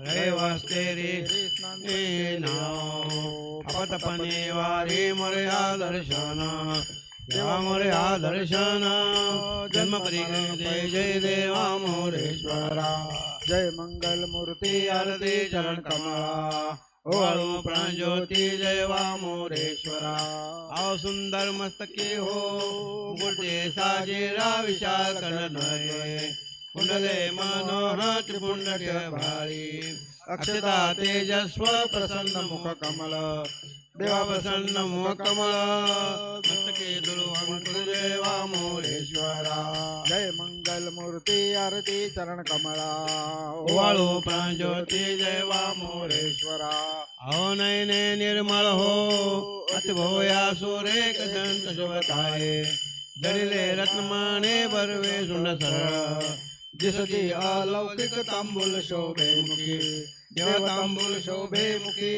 रे नाव अपतपणे वारे मोरया दर्शन। देवा मोरया दर्शन। जन्म परिग्रहे जय देवा मोरेश्वरा। जय मंगल मूर्ती आरती चरण कमळा ओवाळू प्राणज्योती जय वा मोरेश्वरा। आव सुंदर मस्तके हो मूर्ती साजेरा विशाल कर्णनये कुंडले मनोहर त्रिपुंड भाळी अक्षता तेजस्व प्रसन्न मुख कमल। देवा प्रसन्न मुख कमल। मस्तके दुर्वांकुर जय वा मोरेश्वरा। जय मंगल मूर्ती आरती चरण ओवाळू प्राणज्योती जय वा मोरेश्वरा। अहो नयने निर्मळ हो। अतिभोया सुरेख दंत शोभताये। जडिले रत्नमाने बरवे सुंड सरळ। दिसती अलौकिक तांबूल शोभे मुखी. देव तांबूल शोभे मुखी.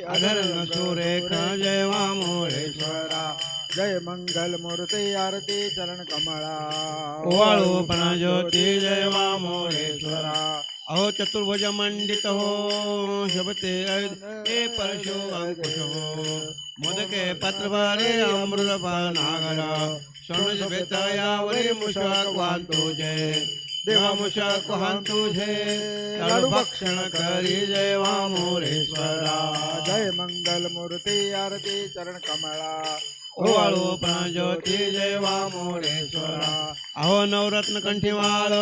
अधर सुरेख जय वा मोरेश्वरा. जय मंगल मूर्ती आरती चरण कमळा. ओवाळू प्राणज्योती जय वा मोरेश्वरा. अहो चतुर्भुज मंडित हो शोभते ए परशु अंकुश हो. मोदके पत्रभारे अमृत नागर स्वर्ण शोभेता यावरी मुषाक वाहन तुझे देवा मुषाक वाहन तुझे। लाडू भक्षण करी जय वा मोरेश्वरा जय मंगल मूर्ती आरती चरण कमळा ओवाळू प्राणज्योती जय वा मोरेश्वरा अहो नवरत्न कंठीवाळ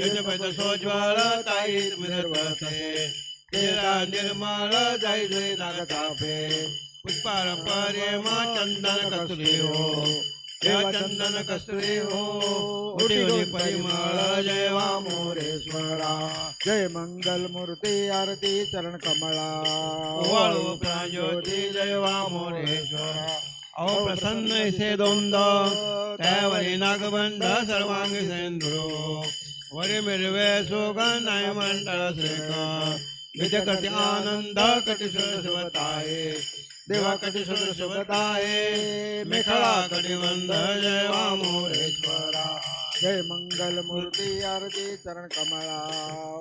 यजपैत सोज्वळ ताई मिरवते तेरा निर्मळ जाई जय नागतापे। पुष्पार मा चंदन कस्तुरी हो। चंदन कस्तुरी हो? उडी उडी परिमळ जय वा मोरेश्वरा. जय मंगल मूर्ती आरती चरण कमळा ओवाळू प्राणज्योती जय वा मोरेश्वरा. अहो प्रसन्न से दोंद त्यावरी नागबंध सर्वांगी सेंद्रो. वरी मिरवे सुगंधाय मंडळ श्रेक विद्य कटी आनंद कटी सुरसवताये देवा कटी सुरसवताये मेखळा कटिबंध जय वामोरेश्वरा जय मंगल मूर्ती आरती चरण कमळा.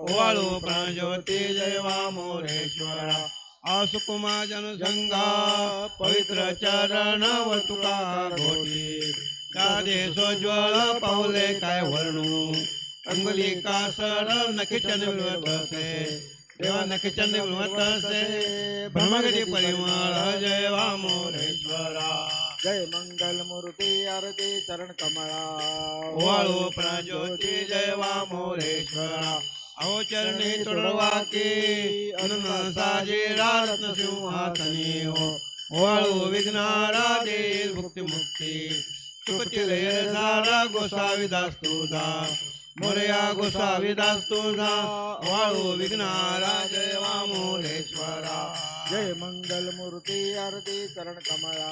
वाळू प्राणज्योती. जय वामोरेश्वरा आसुकुमा जनसंगा पवित्र चरण व घोटी. कादे सोज्वळ पावले काय वर्णू अंगुली कासर नखिचन विलवतसे देवा नखिचन विलवतसे ब्रह्मगती परिमळ जय वा मोरेश्वरा जय मंगल मूर्ती आरती चरण कमळा ओवाळू प्राज्योती जय वा मोरेश्वरा अहो चरणी तुडवाके अनन साजेरा रत्न सिंहासनी हो। ओवाळू विघ्नारा देईल भुक्ती मुक्ती सुखती गोसावी दास तुझा। मोरया गोसावी दास तुझा ओवाळू विघ्नारा जय वा मोरेश्वरा जय मंगल मूर्ती आरती चरण कमळा।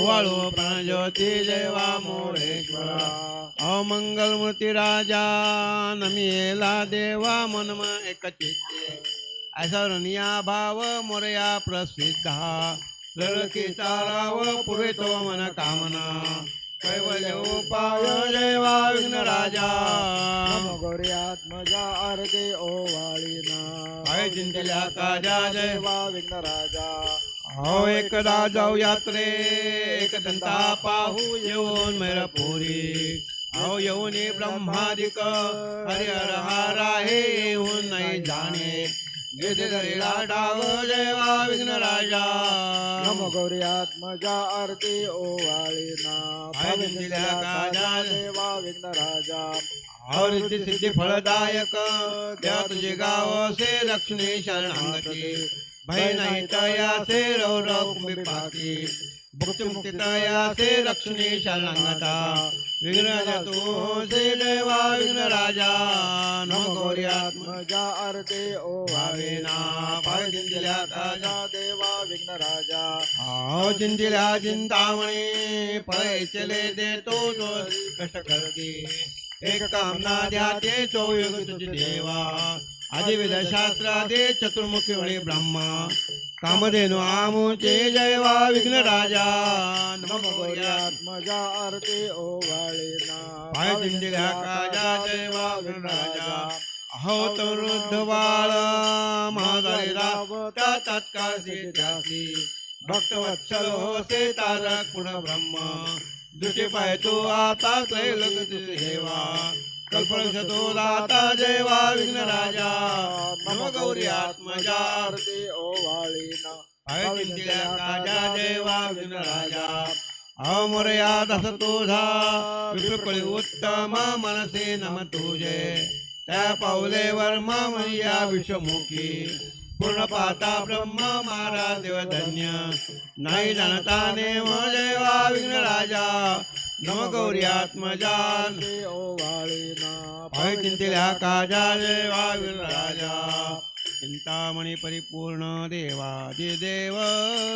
ओवाळू प्राणज्योती जय वा मोरेश्वरा अमंगल मूर्ती राजा नमिला देवा मनम एक चित्ते असरनिया भाव मोरया प्रसिद्धा। लळकी ताराव पुरे तो मन कामना। कैवल्य जय वा विघ्न राजा। गौरी आत्मजा आरती ओवाळीना काय चिंतल्या काजा जय देवा विघ्न राजा हो एकदा जाऊ यात्रे एक दंता पाहू येऊन मैरपुरी। अहो येऊन ब्रह्मादिक हरिहर हारा हे येऊन नाही जाणे। गिरिधरीला डाव राजा नमो गौरी आत्मजा आरती काय दिल्या काजा देवा विघ्न राजा और रिद्धी सिद्धी फळदायक त्या तुझे गाव से लक्ष्मी शरणांगती। भय नाही तया से रव रव कुंभी पाकी भुक्ती से लक्ष्मी शरणांगता विघ्नजतो से देवा विघ्नराजा। नम गौरी आत्म आत्मजा भावेना। पाय चिंतिल्या ताजा देवा विघ्नराजा। आओ चिंतिल्या चिंतामणी पळे चले देतो तो जो कष्ट करते। एक कामना द्या ते चौयुग तुझी देवा। आदिविध शास्त्रादे चतुर्मुखी वळी ब्रह्मा. कामधेनु आमुचे जय वा विघ्न राजा. नम गौरी आत्मजा आरती ओवाळीना पाय चिंतिल्या काजा जय वा विघ्न राजा. हो तरुद्ध बाळ महादळी रावत तत्काळ सिद्ध्यासी. भक्तवत्सल होते तारक पुढ ब्रह्म. दृष्टी पाय तू आता त्रैलोक हेवा. कल्पवृक्ष तो दाता जयवा विघ्न राजा नम गौरी आत्मजा आरती ओवाळीना पाय चिंतिल्या काजा जयवा विघ्न राजा अमर्याद अस तुझा विकृपळी उत्तम मनसे नम तुझे त्या पावले वर्म मैया विषमुखी पूर्ण पाता ब्रह्म मारा देव धन्य नाही जाणता नेम जयवा विघ्न राजा नम गौरी आत्मजान। आरती ओवाळीना पाय चिंतिल्या काजा जयवा विघ्न राजा। चिंतामणी परिपूर्ण देवादिदेव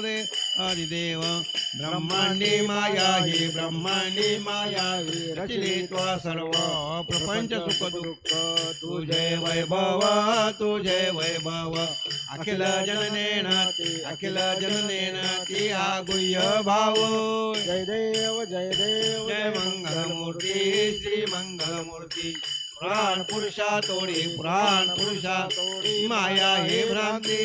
दे आदिदेव ब्रह्मांडी माया ही ब्रह्मांडी माया ही रचिले त्वा सर्व प्रपंच सुख दुःख। तुझे वैभव तुझे वैभव। अखिल जननेन अखिल जननेन ती हा गुह्य भाव। जय देव जय देव जय मंगलमूर्ती। श्री मंगलमूर्ती। पुराण पुरुषा तोडी पुराण पुरुषा तोडी माया हे भ्रांती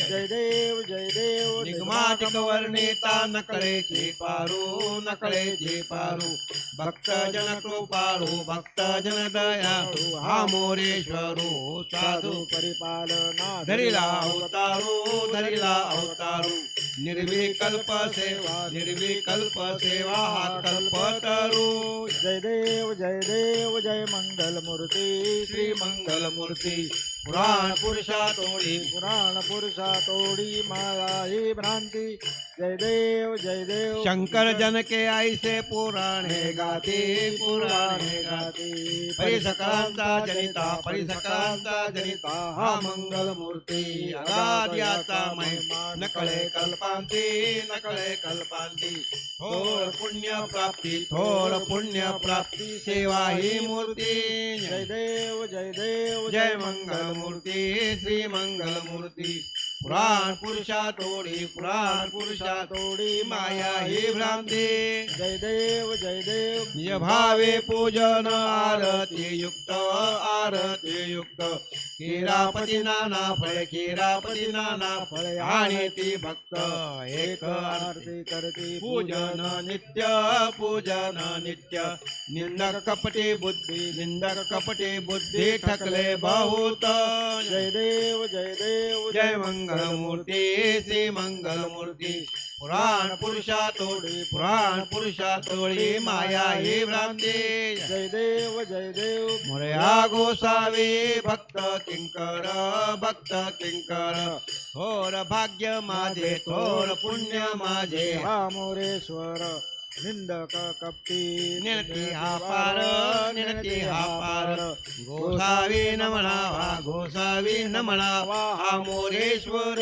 जय देव जय देव निगमाटिक वर्णिता नकळेचे पारू नकळेचे पारू भक्त जन कृपाळू भक्त जन दयाळू हा मोरेश्वरू साधू परिपालना धरिला अवतारू धरिला अवतारू निर्विकल्प सेवा निर्विकल्प सेवा हा कल्पतरू जय देव जय देव जय मंगल मूर्ती श्री मंगलमूर्ती. पुराण पुरुषा तोडी पुराण पुरुषा तोडी. माया ही भ्रांती. जय देव जय देव. शंकर जनके ऐसे पुराण हे गाते पुराण हे गाते. परिसकांता जनिता परिसकांता जनिता. हा मंगल मूर्ती अगाद्याचा महिमा नकळे कल्पांती नकळे कल्पांती. थोर पुण्य प्राप्ती थोर पुण्य प्राप्ती सेवा ही मूर्ती. जय देव जय देव जय मंगल मूर्ती श्री मंगल मूर्ती पुराण पुरुषा तोडी पुराण पुरुषा तोडी माया ही भ्रांती. जय देव जय देव. निज भावे पूजन आरती युक्त आरती युक्त केरापती नाना फळे केरापती नाना फळे आणि ती भक्त एक आरती आरती करती. पूजन नित्य पूजन नित्य. निंदक कपटे बुद्धी निंदक कपटे बुद्धी ठकले बहुत. जय देव जय देव. जय मंगल. मूर्ती श्री मंगल मूर्ती पुराण पुरुषा तोडी पुराण पुरुषा तोडी माया ही भ्रांती. जय देव जय देव मोरया गोसावी भक्त किंकर भक्त किंकर. थोर भाग्य माझे थोर पुण्य माझे. हा मोरेश्वर. निंदक कपटी निरती हा पार निरती हा पार. गोसावी न म्हणावा गोसावी न म्हणावा हा मोरेश्वर.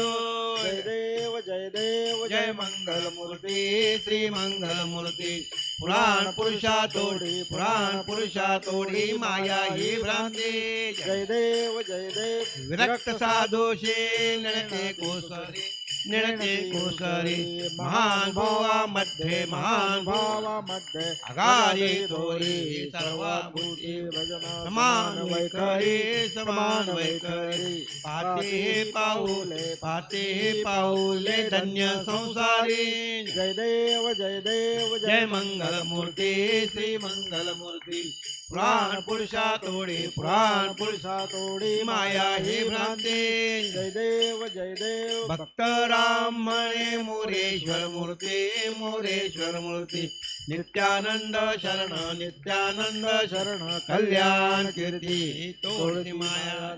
जय देव जय देव जय मंगल मूर्ती श्री मंगल मूर्ती पुराण पुरुषा तोडी पुराण पुरुषा तोडी माया ही भ्रांती. जय देव जय देव. विरक्त साधोषे नळते कोसरे. नळते कोसरे महान भावा मध्ये महान भावा भावामध्ये अगारी थोरी सर्व भूती भजन समान वैखरी समान वैखरी पाते हे पाऊले पाते हे पाऊले धन्य संसारी जय देव जय देव जय मंगल मूर्ती श्री मंगल मूर्ती पुराण पुरुषा तोडी पुराण पुरुषा तोडी माया ही भ्रांती. जय देव जय देव भक्त राम म्हणे मोरेश्वर मूर्ती मोरेश्वर मूर्ती. नित्यानंद शरण नित्यानंद शरण कल्याण कीर्ती. तोडती माया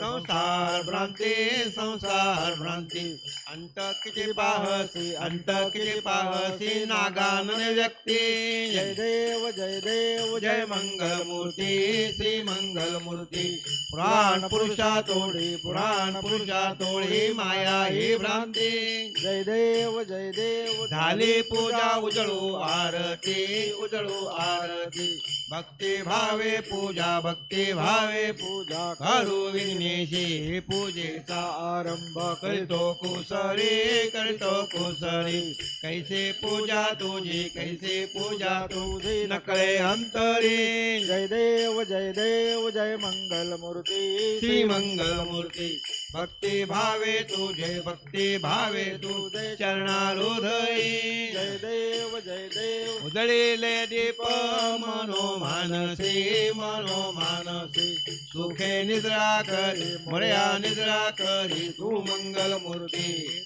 संसार भ्रांती संसार भ्रांती. अंत किती पाहसी अंत किती पाहसी नागानन व्यक्ती. जय देव जय देव जय मंगल मूर्ती श्री मंगल मूर्ती पुराण पुरुषा तोडी पुराण पुरुषा तोडी माया ही भ्रांती. जय देव जय देव झाली पूजा उजळू आरती उजळू आरती. भक्ती भावे पूजा भक्ती भावे पूजा. करू विघ्नेशी पूजेचा आरंभ करीतो कुसरी करीतो कुसरी कैसे पूजा तुझी कैसे पूजा तू तुझे? नकळे अंतरी. जय देव जय देव जय मंगल मूर्ती श्री मंगल मूर्ती भक्ती भावे तुझे भक्ती भावे तुझे चरणारुधई. जय देव जय देव. उजळीले दीप मनो मानसी मनो मानसी सुखे निद्रा करी मोर्या निद्रा करी तू मंगल मूर्ती.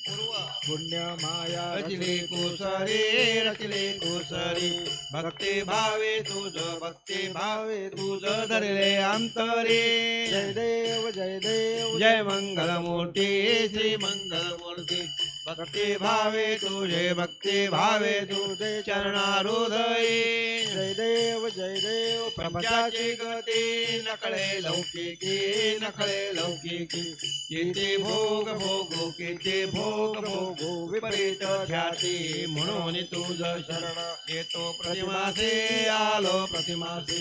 पुण्य माया रचली कुसरी रचली कुसरी भक्ती भावे तुझ भक्ती भावे तुझ धरले अंतरी. जय देव जय देव. जय मंगल मूर्ती श्री मंगल मूर्ती भक्ती भावे तुझे भक्ती भावे तुझे चरणारुदयी. जय देव जय देव प्रपंचाची गती नकळे लौकिकी नकळे लौकिकी. किती भोग भोगो किती भोग भोगो विपरीत ख्याती म्हणून तुझ शरण येतो प्रतिमासे आलो प्रतिमासे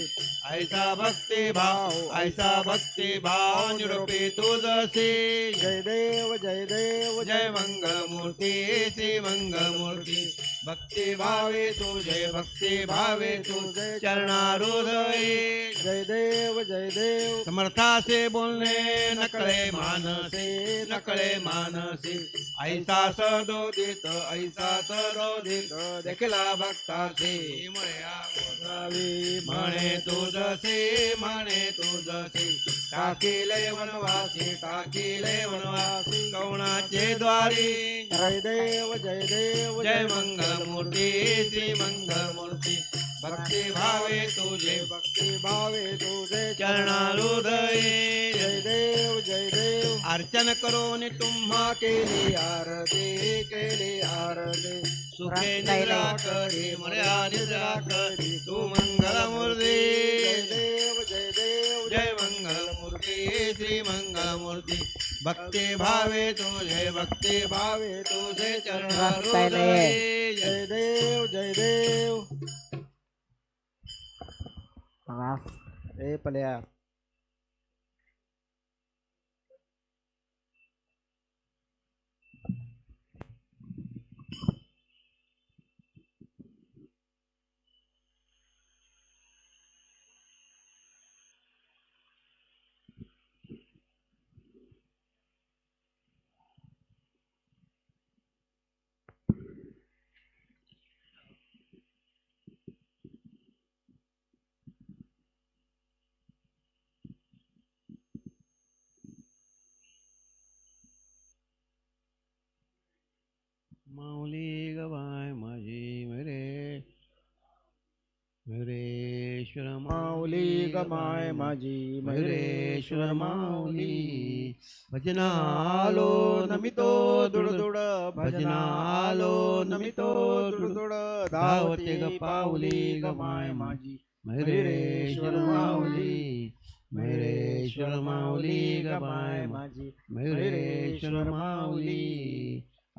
ऐसा भक्ती भाव ऐसा भक्ती भाव निरोपी तुझसे जय देव जय देव जय मंगल मूर्ती श्री मंगल मूर्ती भक्ती भावे तुझे भक्ती भावे तुझे. चरणारुदयी. जय देव जय देव. समर्थासे बोलणे नकळे मानसे नकळे मानसे. ऐसा सदोदित ऐसा सदोदित देखला भक्तासे. म्हणे तुझसे म्हणे तुझसे. टाकिले वनवासी टाकिले वनवासी. कवणाचे द्वारी? जय देव जय देव जय मंगल मूर्ती श्री मंगल मूर्ती भक्ती भावे तुझे। भक्ती भावे तुझे चरणारुदयी। जय देव जय देव अर्चन करून तुम्हा केली आरती केली आरती। सुखे निद्रा करी भक्ती भावे तुझे भक्ती भावे तुझे जय जय देव जय देव. ए पल्या. माऊली गवाय माझी मेरे मयुरेश्वर माऊली गमाय माझी मयुरेश्वर माऊली भजनालो नमितो दुडदुड भजनालो नमितो दुडदुड धावते ग पाऊली गमाय माझी मयुरेश्वर माऊली मयुरेश्वर माऊली गमाय माझी मयुरेश्वर माऊली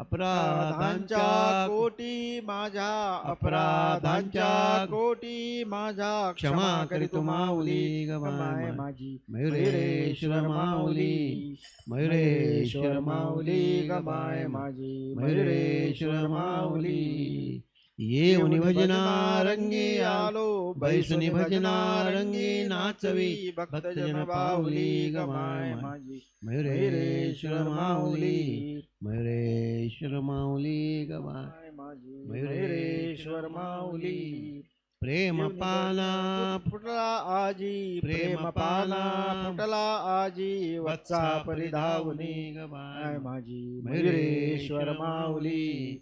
अपराधांच्या कोटी माझ्या अपराधांच्या कोटी माझ्या. क्षमा करीतो माऊली गमाय माझी. मयुरेश्वर माऊली. मयुरेश्वर माऊली गमाय माझी. मयुरेश्वर माऊली. येऊनी भजना रंगी आलो. बैसुनी भजना रंगी नाचवी. भक्तजन पाऊली गमाय माझी. मयुरेश्वर माऊली. मयुरेश्वर माऊली गमाय माझी मयुरेश्वर माऊली. प्रेम पाना फुटला आजी. प्रेम पाना फुटला आजी. वत्सा परिधावनी. गमाय काय माझी मयुरेश्वर माऊली.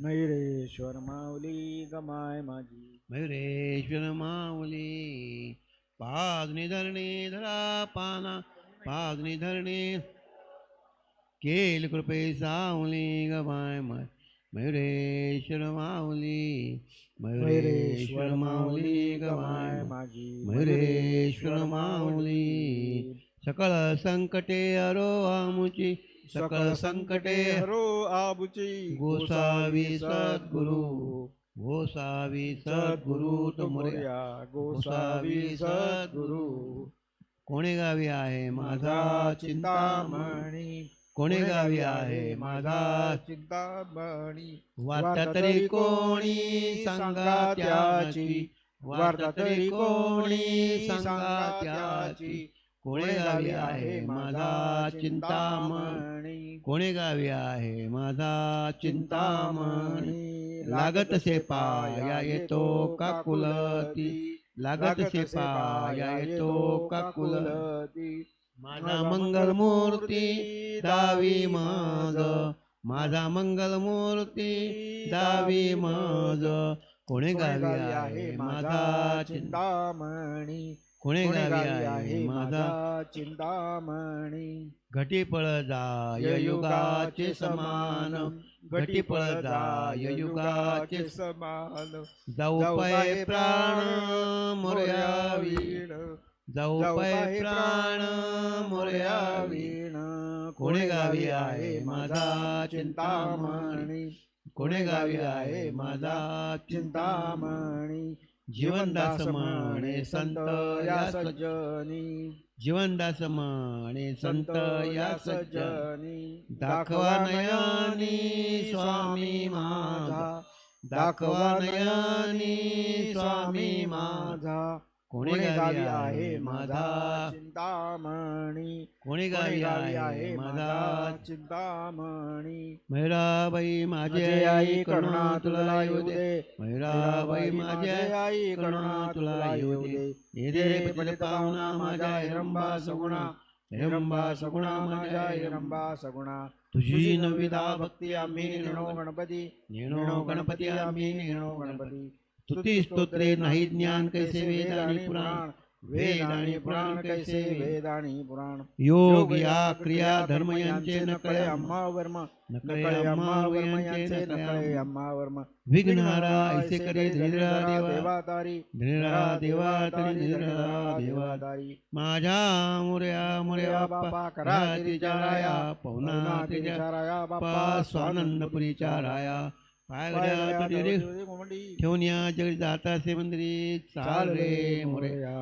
मयुरेश्वर माऊली गमाय माझी. मयुरेश्वर माऊली. पादनी धरणी धरा पाना. पादनी धरणी केल कृपे सावली गमाय माय मयुरेश्वर माऊली मयुरेश्वर माऊली गमाय माझी मयुरेश्वर माऊली. सकळ संकटे अरो आमुची सकळ संकटे हरो आबुची. गोसावी सद्गुरु गोसावी सद्गुरु तो मोरया मोरया. गोसावी सद्गुरु. कोणे गावी आहे? माझा चिंतामणी. कोणे गावी आहे? माझा चिंतामणी वार्ता तरी कोणी सांगा त्याची? वार्ता तरी कोणी सांगा त्याची? कोणे गावी आहे? माझा चिंतामणी कोणे गावी आहे? माझा चिंतामणी लागत से पाया येतो का कुलती? लागत से पाया येतो का कुलती? माझा मंगल मूर्ती दावी मज माझा मंगल मूर्ती दावी मज कोणे गावी आहे माझा चिंता चिंतामणी? कोणे कोणी गावी आहे माझा चिंतामणी? घटी पळ जाय युगाचे समान. घटी पळ जाय युगाचे समान. जाऊ पाय प्राण मोर्यावी जाऊ पाय प्राण मोर्यावी कोणे गावी आहे माझा चिंतामणी? कोणे गावी आहे माझा चिंतामणी? जीवनदास म्हणे संत या सज्जनी. जीवनदास म्हणे संत या सज्जनी. दाखवा नयनी स्वामी माझा. दाखवा नयनी स्वामी माझा. गावी आहे माझा चिंतामणी कोणी गावी आहे माझा चिंतामणी मैराबाई माझे माझे आई करुणा तुला येऊ दे दे मैराबाई माझे माझे आई करुणा तुला येऊ दे ये दे रे पतित पाहुणा माझ्या हिरंबा सगुणा हिरंबा सगुणा माझ्या हिरंबा हिरंबा सगुणा तुझी नविदा भक्ती आम्ही आम्ही नेणो नेणो गणपती नेणो गणपती आम्ही नेणो नेणो गणपती गणपती स्तुती स्तोत्रे नाही ज्ञान कैसे वेद आणि पुराण? वेद आणि पुराण कैसे वेद आणि पुराण? योग या क्रिया धर्म यांचे नकळे अम्मा वर्म नकळे अम्मा वर्म यांचे नकळे अम्मा. वर्म विघ्नहारा ऐसे करे धीरा देवा। देवातारी। धीरा देवा तरी धीरा देवा। देवातारी। माझ्या मोर्या मोर्या बाप्पा बाप्पा करा तिच्या राया पवना तिच्या राया बाप्पा स्वानंदपुरीच्या राया ठेवून या जगडी जाता से मंदिरी. चाल रे मंदिरा.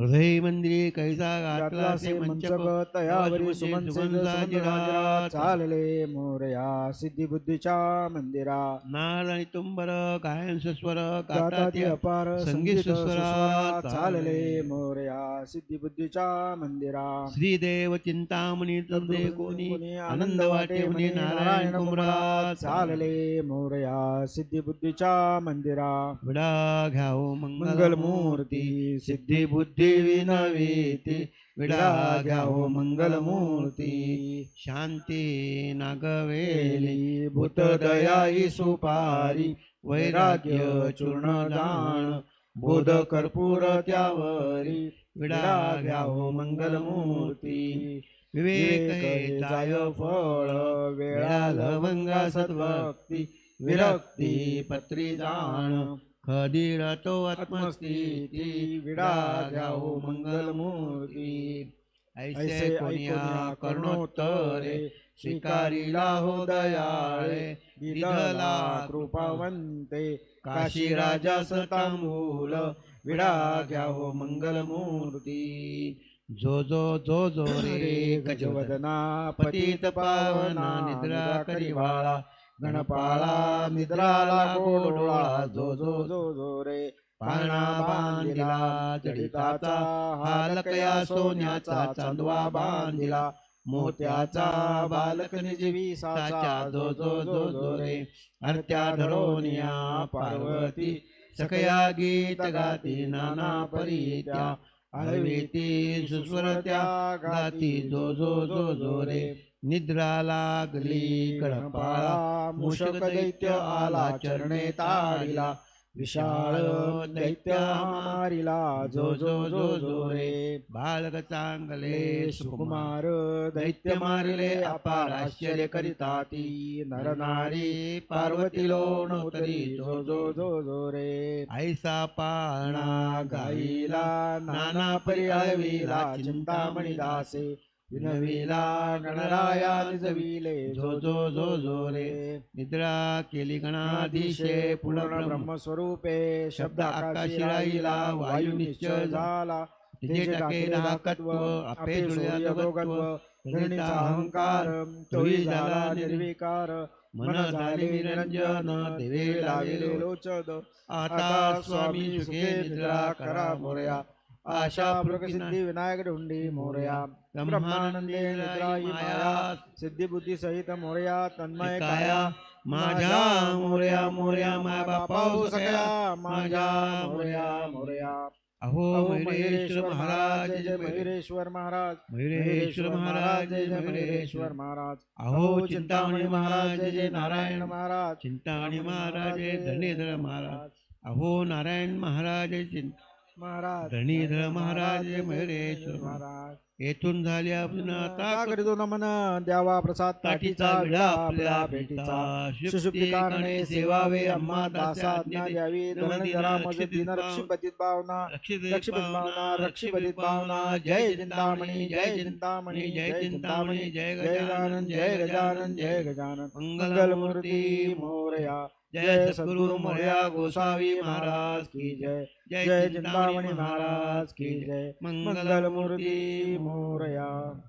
हृदय मंदिरी कैसा घातला घातला से से मंचक मंचक तयावरी सुमन सुमन सुगंधा चालले मोरया सिद्धी बुद्धीच्या मंदिरा. नाळ आणि तुंबर गायन सुस्वर गाता गाता ते अपार संगीत सुस्वरात. चालले मोरया सिद्धी बुद्धीच्या मंदिरा. श्रीदेव चिंतामणी तंदे कोणी आनंद वाटे म्हणे नारायण कुमरा चालले मोरया सिद्धिबुद्धीच्या मंदिरा. विडा घ्याव मंगल मूर्ती सिद्धिबुद्धी विनवीती. विडा घ्याओ मंगल मूर्ती शांती नागवेली. भूतदया सुपारी वैराग्य चूर्ण बोध कर्पूर त्यावरी. विडा घ्याओ मंगल मूर्ती विवेक हे जाय फळ वेळा लवंगा सद्भक्ती विरक्ती पत्री जाण खदीर तो आत्मस्थिती विडा घ्याव मंगल मूर्ती ऐसे कोणिया कर्णोत्तरे स्वीकारिला हो दयाळे दिदला कृपावंते काशी राजा सतांबूल विडा घ्याव मंगल मूर्ती जो जो जो जो रे गजवदना पतित पावना निद्रा करिवाळा गणपाळा निद्राला गोडोळा जो जो जो जो रे पाळणा बांधिला जडिताचा हालकया सोन्याचा चांदवा बांधिला मोत्याचा बालक निजवी साचा जो जो जो जो रे अर्त्या धरोनिया पार्वती सकया गीत गाती नाना परीत्या त्या आळवीती सुस्वर त्या गाती जो जो जो जो रे. निद्रा लागली कडपाळा मूषक दैत्य आला चरणे ताडिला विशाळ दैत्य मारिला जो जो जो जो रे. बालक चांगले सुकुमार कुमार दैत्य मारिले अपार आश्चर्य करिता ती. नर नारी पार्वती लोणोतरी जो जो जो जो जो रे. ऐसा पाळणा गाईला नाना परी हळवीला चिंतामणी दासे. विनवीला गणराया निजविले जो जो जो जो रे. निद्रा केली गणाधीशे पूर्ण ब्रह्म ब्रह्मस्वरूपे शब्द आकाशी राहिला, वायू निश्चय झाला. तिथे टाके आपे अहंकार तोही झाला निर्विकार. मन झाले निरंजन देवे लागले लोचद आता स्वामी सुखे निद्रा करा मोरया. सिद्धी विनायक ढोंडी मोरया ब्रह्मानंदे निद्रा ही माया सिद्धी बुद्धी सहित मोरया तन्मय काया। माझ्या मोरया मोरया माय बापा सगळ्या माझ्या मोरया मोरया अहो मयुरेश्वर महाराज जय मयुरेश्वर महाराज मयुरेश्वर महाराज जय जय मयुरेश्वर महाराज। अहो चिंतामणी महाराज जय जय नारायण महाराज। चिंतामणी महाराज जय धरणीधर महाराज। अहो नारायण महाराज जय चिं- महाराज धरणीधर महाराज मयुरेश्वर महाराज. येथून झाले आपण आता आता करीतो नमन द्यावा प्रसाद विडा आपल्या भेटीचा. सुषुप्ती कारणे सेवावे अम्मा दासा आज्ञा द्यावी. धरण जरा मज दिन रक्षिपतीत भावना. रक्षिपतीत भावना रक्षिपतीत भावना. जय चिंतामणी जय चिंतामणी जय चिंतामणी. जय जय गजानन जय गजानन जय गजानन. मंगलमूर्ती मोरया. जय सद्गुरु मोरया गोसावी महाराज की जय. जय. जय चिंतामणी महाराज की जय. मंगलमूर्ती मोरया.